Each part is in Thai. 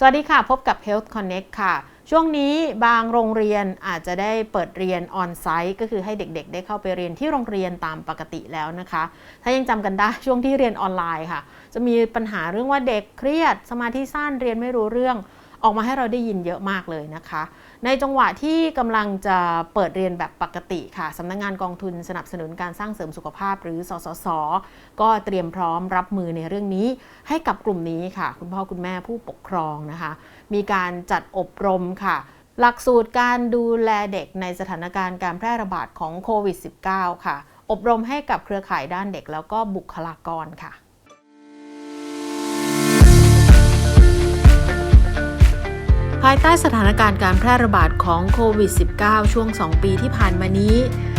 สวัสดีค่ะ พบกับ Health Connect ค่ะ ช่วงนี้บางโรงเรียนอาจจะได้เปิดเรียนออนไซต์ก็คือให้เด็กๆ ได้เข้าไปเรียนที่โรงเรียนตามปกติแล้วนะคะ ถ้ายังจำกันได้ช่วงที่เรียนออนไลน์ค่ะ จะมีปัญหาเรื่องว่าเด็กเครียดสมาธิสั้นเรียนไม่รู้เรื่อง ออกมาให้เราได้ยินเยอะมากเลยนะคะ ในจังหวะที่กำลังจะเปิดเรียนแบบปกติค่ะสำนักงงานกองทุนสนับสนุนการสร้างเสริมสุขภาพ หรือสสส ก็เตรียมพร้อมรับมือในเรื่องนี้ ให้กับกลุ่มนี้ค่ะ คุณพ่อคุณแม่ผู้ปกครองนะคะ มีการจัดอบรมค่ะหลักสูตรการดูแลเด็กในสถานการณ์การแพร่ระบาดของโควิด -19 ค่ะ อบรมให้กับเครือข่ายด้านเด็กแล้วก็บุคลากรค่ะ ภายใต้สถานการณ์การแพร่ระบาดของโควิด -19 ช่วง 2 ปีที่ผ่านมานี้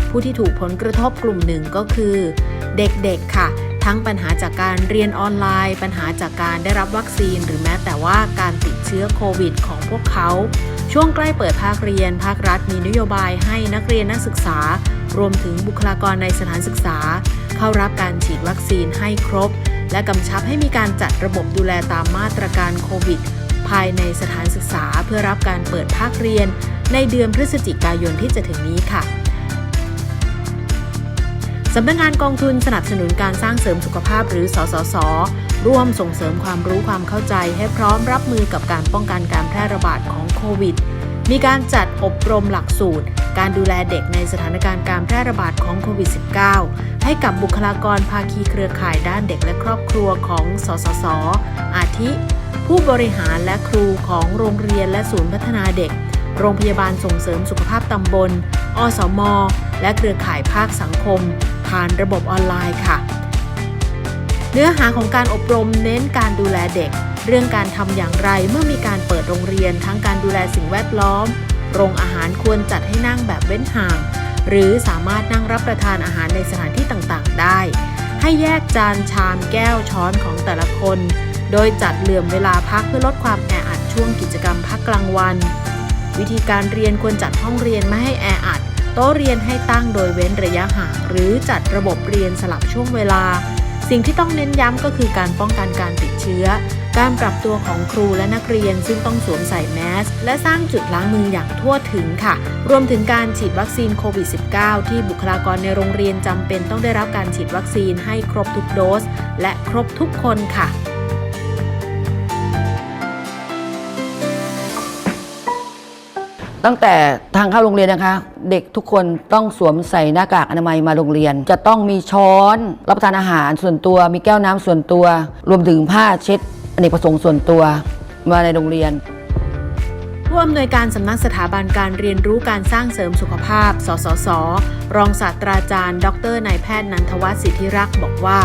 ผู้ที่ถูกผลกระทบกลุ่มหนึ่งก็คือ เด็กๆค่ะ ทั้งปัญหาจากการเรียนออนไลน์ ปัญหาจากการได้รับวัคซีน หรือแม้แต่ว่าการติดเชื้อโควิด ของพวกเขา ช่วงใกล้เปิดภาคเรียน ภาครัฐมีนโยบายให้นักเรียนนักศึกษา รวมถึงบุคลากรในสถานศึกษา เข้ารับการฉีดวัคซีนให้ครบ และกำชับให้มีการจัดระบบดูแลตามมาตรการโควิด ภายในสถานศึกษาเพื่อรับการเปิดภาคเรียน ในเดือนพฤศจิกายนที่จะถึงนี้ค่ะสำนักงงานกองทุนสนับสนุนการสร้างเสริมสุขภาพหรือ สสส ร่วมส่งเสริมความรู้ความเข้าใจให้พร้อมรับมือกับการป้องกันการแพร่ระบาดของโควิด มีการจัดอบรมหลักสูตร การดูแลเด็กในสถานการณ์การแพร่ระบาดของโควิด -19 ให้กับบุคลากรภาคีเครือข่ายด้านเด็กและครอบครัวของ สสส อาทิ ผู้บริหารและครูของโรงเรียนและศูนย์พัฒนาเด็ก โรงพยาบาลส่งเสริมสุขภาพตำบล อสม และเครือข่ายภาคสังคม ผ่านระบบออนไลน์ค่ะ เนื้อหาของการอบรมเน้นการดูแลเด็ก เรื่องการทำอย่างไรเมื่อมีการเปิดโรงเรียนทั้งการดูแลสิ่งแวดล้อม โรงอาหารควรจัดให้นั่งแบบเว้นห่าง หรือสามารถนั่งรับประทานอาหารในสถานที่ต่างๆ ได้ ให้แยกจานชามแก้วช้อนของแต่ละคน โดยจัดเหลื่อมเวลาพักเพื่อลดความแออัดช่วงกิจกรรมพักกลางวัน วิธีการเรียนควรจัดห้องเรียนไม่ให้แออัด โต๊ะเรียนให้ตั้งโดยเว้นระยะห่าง หรือจัดระบบเรียนสลับช่วงเวลา สิ่งที่ต้องเน้นย้ำก็คือการป้องกันการติดเชื้อ การปรับตัวของครูและนักเรียนซึ่งต้องสวมใส่แมส และสร้างจุดล้างมืออย่างทั่วถึงค่ะ รวมถึงการฉีดวัคซีนโควิด -19 ที่บุคลากรในโรงเรียนจำเป็นต้องได้รับการฉีดวัคซีนให้ครบทุกโดส และครบทุกคนค่ะ ตั้งแต่ทางเข้าโรงเรียนนะคะ เด็กทุกคนต้องสวมใส่หน้ากากอนามัยมาโรงเรียน จะต้องมีช้อนรับประทานอาหารส่วนตัว มีแก้วน้ำส่วนตัว รวมถึงผ้าเช็ดอเนกประสงค์ส่วนตัวมาในโรงเรียนผู้อำนวยการสำนักสถาบันการเรียนรู้การสร้างเสริมสุขภาพ สสส รองศาสตราจารย์ ดรนายแพทย์นันทวัฒน์สิทธิรักษ์บอกว่า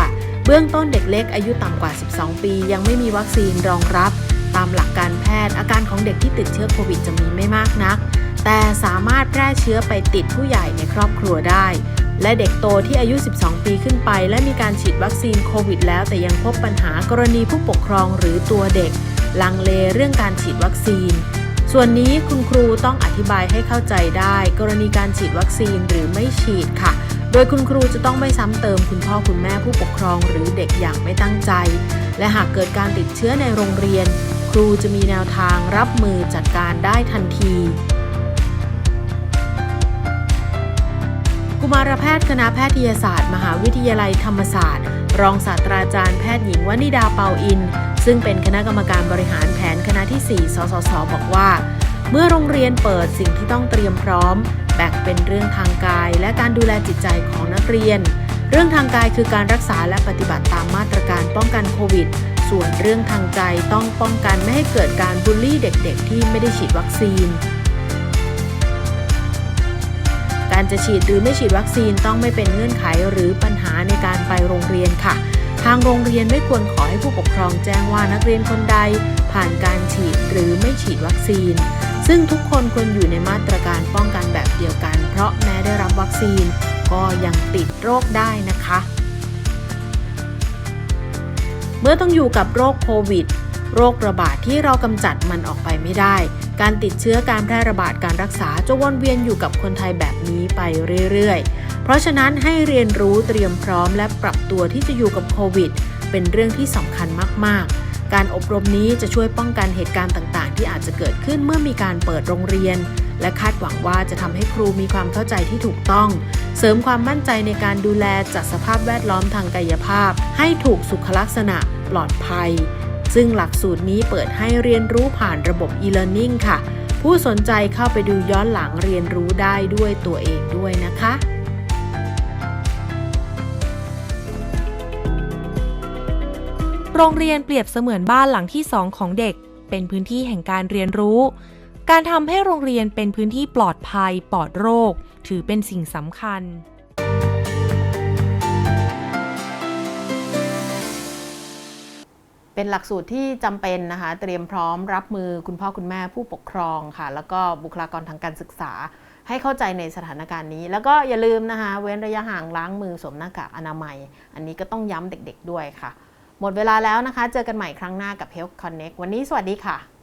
เบื้องต้นเด็กเล็กอายุต่ำกว่า 12 ปี ยังไม่มีวัคซีนรองรับ ตามหลักการแพทย์ อาการของเด็กที่ติดเชื้อโควิดจะมีไม่มากนัก แต่สามารถแพร่เชื้อไปติดผู้ใหญ่ในครอบครัวได้ และเด็กโตที่อายุ 12 ปีขึ้นไป และมีการฉีดวัคซีนโควิดแล้วแต่ยังพบปัญหากรณีผู้ปกครองหรือตัวเด็ก ลังเลเรื่องการฉีดวัคซีน ส่วนนี้คุณครูต้องอธิบายให้เข้าใจได้ กรณีการฉีดวัคซีนหรือไม่ฉีดค่ะโดยคุณครูจะต้องไม่ซ้ำเติมคุณพ่อคุณแม่ผู้ปกครองหรือเด็กอย่างไม่ตั้งใจ และหากเกิดการติดเชื้อในโรงเรียน รูจะมีแนวทางรับมือจัดการได้ทันที กุมารแพทย์คณะแพทยศาสตร์ มหาวิทยาลัยธรรมศาสตร์ รองศาสตราจารย์แพทย์หญิงวนิดาเปาอิน ซึ่งเป็นคณะกรรมการบริหารแผนคณะที่ 4 สสส บอกว่า เมื่อโรงเรียนเปิดสิ่งที่ต้องเตรียมพร้อม แบ่งเป็นเรื่องทางกาย และการดูแลจิตใจของนักเรียน เรื่องทางกายคือการรักษาและปฏิบัติตามมาตรการป้องกันโควิด ส่วนเรื่องทางใจต้องป้องกันไม่ให้เกิดการบูลลี่เด็กๆ ที่ไม่ได้ฉีดวัคซีน การจะฉีดหรือไม่ฉีดวัคซีนต้องไม่เป็นเงื่อนไขหรือปัญหาในการไปโรงเรียนค่ะ ทางโรงเรียนไม่ควรขอให้ผู้ปกครองแจ้งว่านักเรียนคนใด ผ่านการฉีดหรือไม่ฉีดวัคซีน ซึ่งทุกคนควรอยู่ในมาตรการป้องกันแบบเดียวกัน เพราะแม้ได้รับวัคซีน ก็ยังติดโรคได้นะคะ มื่อต้องอยู่กับโรคโควิด โรคระบาดที่เรากำจัดมันออกไปไม่ได้ การติดเชื้อการแพร่ระบาดการรักษาจะวนเวียนอยู่กับคนไทยแบบนี้ไปเรื่อยๆ เพราะฉะนั้นให้เรียนรู้เตรียมพร้อมและปรับตัวที่จะอยู่กับโควิด เป็นเรื่องที่สำคัญมากๆ การอบรมนี้จะช่วยป้องกันเหตุการณ์ต่าง ๆ ที่อาจจะเกิดขึ้นเมื่อมีการเปิดโรงเรียน และคาดหวังว่าจะทำให้ครูมีความเข้าใจที่ถูกต้อง เสริมความมั่นใจในการดูแลจัดสภาพแวดล้อมทางกายภาพ ให้ถูกสุขลักษณะปลอดภัย ซึ่งหลักสูตรนี้เปิดให้เรียนรู้ผ่านระบบ e-learning ค่ะ ผู้สนใจเข้าไปดูย้อนหลังเรียนรู้ได้ด้วยตัวเองด้วยนะคะ โรงเรียนเปรียบเสมือนบ้านหลังที่สองของเด็ก เป็นพื้นที่แห่งการเรียนรู้ การทำให้โรงเรียนเป็นพื้นที่ปลอดภัยปลอดโรค ถือเป็นสิ่งสำคัญเป็นหลักสูตรที่จำเป็นนะคะ เตรียมพร้อมรับมือคุณพ่อคุณแม่ผู้ปกครองค่ะ แล้วก็บุคลากรทางการศึกษา ให้เข้าใจในสถานการณ์นี้ แล้วก็อย่าลืมนะคะ เว้นระยะห่างล้างมือสวมหน้ากากอนามัย อันนี้ก็ต้องย้ำเด็กๆด้วยค่ะ หมดเวลาแล้วนะคะ เจอกันใหม่ครั้งหน้ากับ Health Connect วันนี้สวัสดีค่ะ